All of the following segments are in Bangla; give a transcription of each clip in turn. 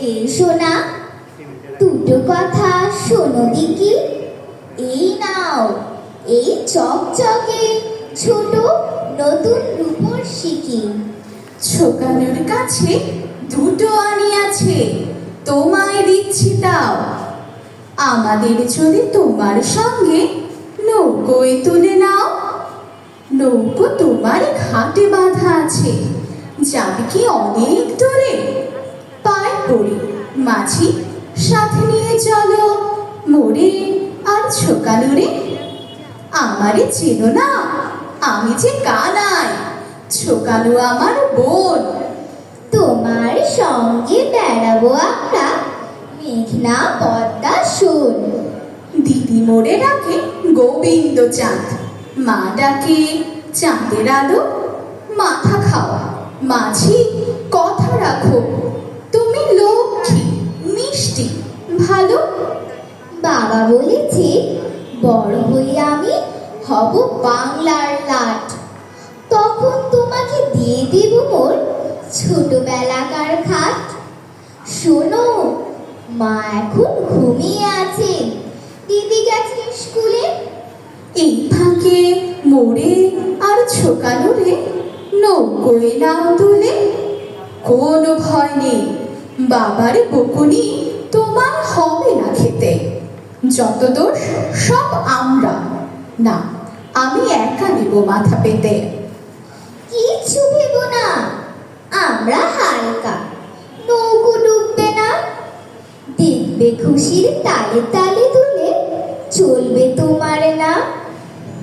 কে শোনা দুটো কথা শোনো দিকি। এই নাও, এই চকচকে ছোট নতুন রূপর শিকি। ছোকানোর কাছে দুটো আনি আছে, তোমায় দিচ্ছি তাও। আমাদের যদি তোমার সঙ্গে নৌকোয় তুলে নাও, নৌকো তোমার ঘাটে বাঁধা আছে, যাবে কি অনেক দূরে? পড়ি মাঝি, সাথে নিয়ে চলো। মোড়ে আর ছোকানুরে আমারে চেনো না, আমি যে কানাই। ছোকানু আমার বোন। তোমার সঙ্গে বেড়াবো আমরা মেঘনা পদ্মা শোন দিদি মোড়ে ডাকে গোবিন্দ চাঁদ মা ডাকে চাঁদের আলো। মাথা খাওয়া। মাঝি, কথা রাখো। ভালো বাবা বলেছে, বড় হয়ে আমি হব বাংলার লাট। তখন তোমাকে দিয়ে দেব মোর ছোটবেলাকার খাট। শোনো, মা এখন ঘুমিয়ে আছে। দিদি গেছে স্কুলে। এই ফাঁকে মোড়ে আর ছোকানুরে নৌকোয় নাও তুলে কোনো ভয় নেই, বাবার বকুনি তোমার হবে না খেতে। যত দোষ সব আমরা। না আমি একা নেব মাথা পেতে। কিচ্ছু ভেবো না। আমরা হালকা। নৌকো ডুববে না। দেখবে খুশির তালে তালে তুলে চলবে তোমার না।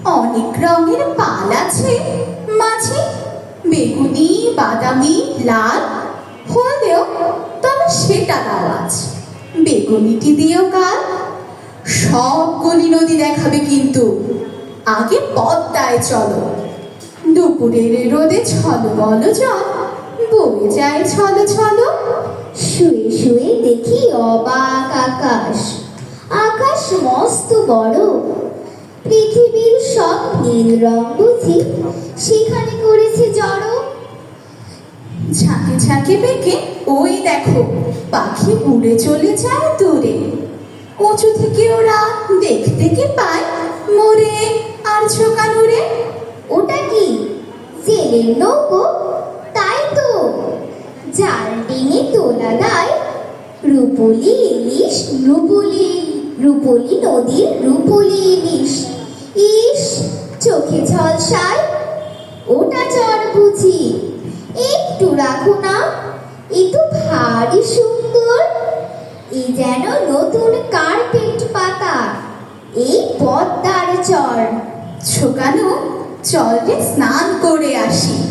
অনেক রঙের পাল আছে মাঝে বেগুনি বাদামি লাল হলেও তবে সেটা আওয়াজ বেগুনিটি দিয়েও কাল। সব সবগুলি নদী দেখাবে কিন্তু। আগে পদ্মায় চলো। দুপুরের রোদে ছলো, বলো জল। বয়ে যায় ছলো ছলো। শুয়ে শুয়ে দেখি অবাক আকাশ। আকাশ মস্ত বড়। পৃথিবীর সব নীল রং বুঝি। সেখানে করেছে জড়ো। ঝাঁকে বেঁকে ওই দেখো, পাখি উড়ে চলে যায় দূরে। উঁচু থেকে ওরা দেখতে কি পায়? মোরে আর ঝোকানুরে ওটা কি? জেলের নৌকো? তাই তো। জাল ডিঙে তোলা দায় রূপলি ইলিশ, রূপলি রূপলি নদীর রূপলি ইলিশ। ইস চোখে ঝলসায় ওটা চর বুঝি। একটু রাখো না। এ তো ভারী সুন্দর। এ যেন নতুন কার্পেট পাতা। এই পদ্মার চর। ছোকানো চল স্নান করে আসি।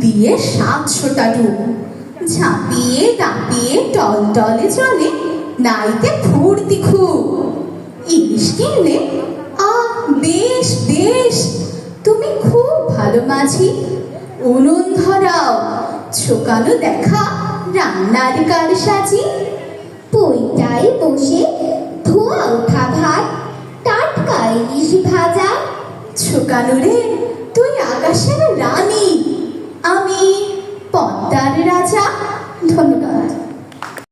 দিয়ে সাতশোটা ডুব ঝাঁপিয়ে দাপিয়ে টল টলে চলে নাইতে ফুর্তি খুব। ইলিশ কিনলে, আহ, বেশ বেশ। তুমি খুব ভালো মাঝি। উনুন ধরাও। ছোকানো দেখা, রান্নার কার সাজি। পইটায় বসে ধোয়া ওঠা ভাত টাটকা ইলিশ ভাজা। ছোকালো রে, তুই আকাশের রানী। আমি পদ্মার রাজা।